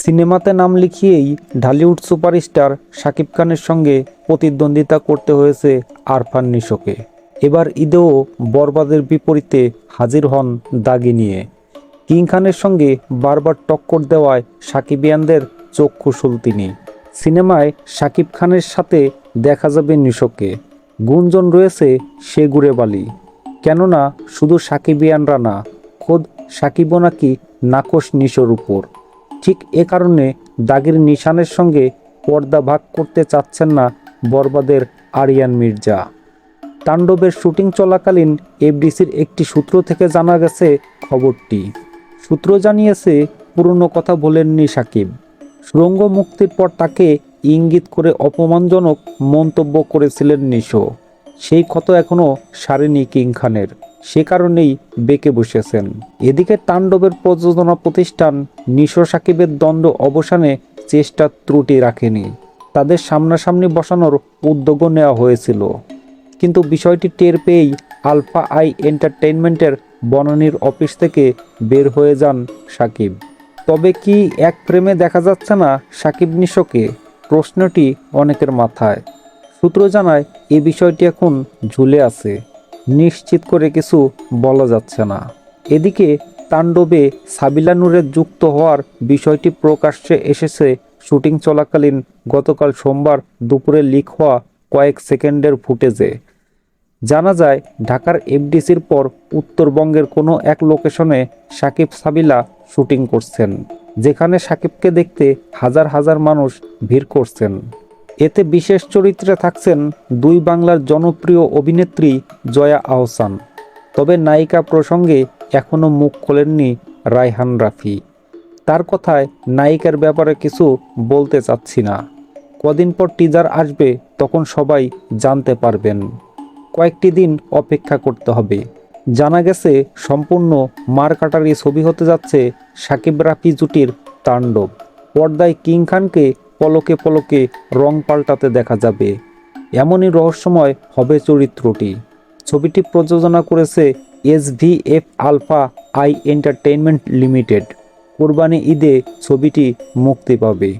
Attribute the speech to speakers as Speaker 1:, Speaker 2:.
Speaker 1: সিনেমাতে নাম লিখিয়েই ঢালিউড সুপারস্টার শাকিব খানের সঙ্গে প্রতিদ্বন্দ্বিতা করতে হয়েছে আরফান নিশোকে। এবার ঈদেও বরবাদের বিপরীতে হাজির হন দাগি নিয়ে। কিং খানের সঙ্গে বারবার টক্কর দেওয়ায় সাকিবিয়ানদের চক্ষু তিনি। সিনেমায় শাকিব খানের সাথে দেখা যাবে নিশোকে গুঞ্জন রয়েছে সে গুড়ে বালি। কেননা শুধু সাকিবিয়ানরা না, খোদ সাকিবও নাকি নাকশ নিশোর উপর। ঠিক এ কারণে দাগির নিশানের সঙ্গে পর্দা ভাগ করতে চাচ্ছেন না বরবাদের আরিয়ান মির্জা। তাণ্ডবের শুটিং চলাকালীন এফডিসির একটি সূত্র থেকে জানা গেছে খবরটি। সূত্র জানিয়েছে, পুরনো কথা বলেননি সাকিব। সুরঙ্গ মুক্তির পর তাকে ইঙ্গিত করে অপমানজনক মন্তব্য করেছিলেন নিশো। সেই ক্ষত এখনও সারেনি কিং খানের। সে কারণেই বেঁকে বসেছেন। এদিকে তাণ্ডবের প্রযোজনা প্রতিষ্ঠান নিশো সাকিবের দ্বন্দ্ব অবসানে চেষ্টা ত্রুটি রাখেনি। তাদের সামনাসামনি বসানোর উদ্যোগও নেওয়া হয়েছিল। কিন্তু বিষয়টি টের পেয়েই আলফা আই এন্টারটেইনমেন্টের বনানীর অফিস থেকে বের হয়ে যান সাকিব। তবে কি এক প্রেমে দেখা যাচ্ছে না সাকিব নিশোকে? প্রশ্নটি অনেকের মাথায়। সূত্র জানায়, এ বিষয়টি এখন ঝুলে আছে। নিশ্চিত করে কিছু বলা যাচ্ছে না। এদিকে তাণ্ডবে সাবিলা নূরের যুক্ত হওয়ার বিষয়টি প্রকাশ্যে এসেছে শুটিং চলাকালীন গতকাল সোমবার দুপুরে লিক হওয়া কয়েক সেকেন্ডের ফুটেজে। জানা যায়, ঢাকার এফডিসির পর উত্তরবঙ্গের কোনো এক লোকেশনে সাকিব সাবিলা শুটিং করছেন, যেখানে সাকিবকে দেখতে হাজার হাজার মানুষ ভিড় করছেন। এতে বিশেষ চরিত্রে থাকছেন দুই বাংলার জনপ্রিয় অভিনেত্রী জয়া আহসান। তবে নায়িকা প্রসঙ্গে এখনও মুখ খোলেননি রায়হান রাফি। তার কথায় নায়িকার ব্যাপারে কিছু বলতে চাচ্ছি না। কদিন পর টিজার আসবে, তখন সবাই জানতে পারবেন। কয়েকটি দিন অপেক্ষা করতে হবে। জানা গেছে, সম্পূর্ণ মারকাটারি ছবি হতে যাচ্ছে সাকিব রাফি জুটির তাণ্ডব। পর্দায় কিং খানকে পলকে পলকে রং পাল্টাতে দেখা যাবে। এমনই রহস্যময় হবে চরিত্রটি। ছবিটি প্রযোজনা করেছে S V F Alpha I entertainment limited. কোরবানি ঈদে ছবিটি মুক্তি পাবে।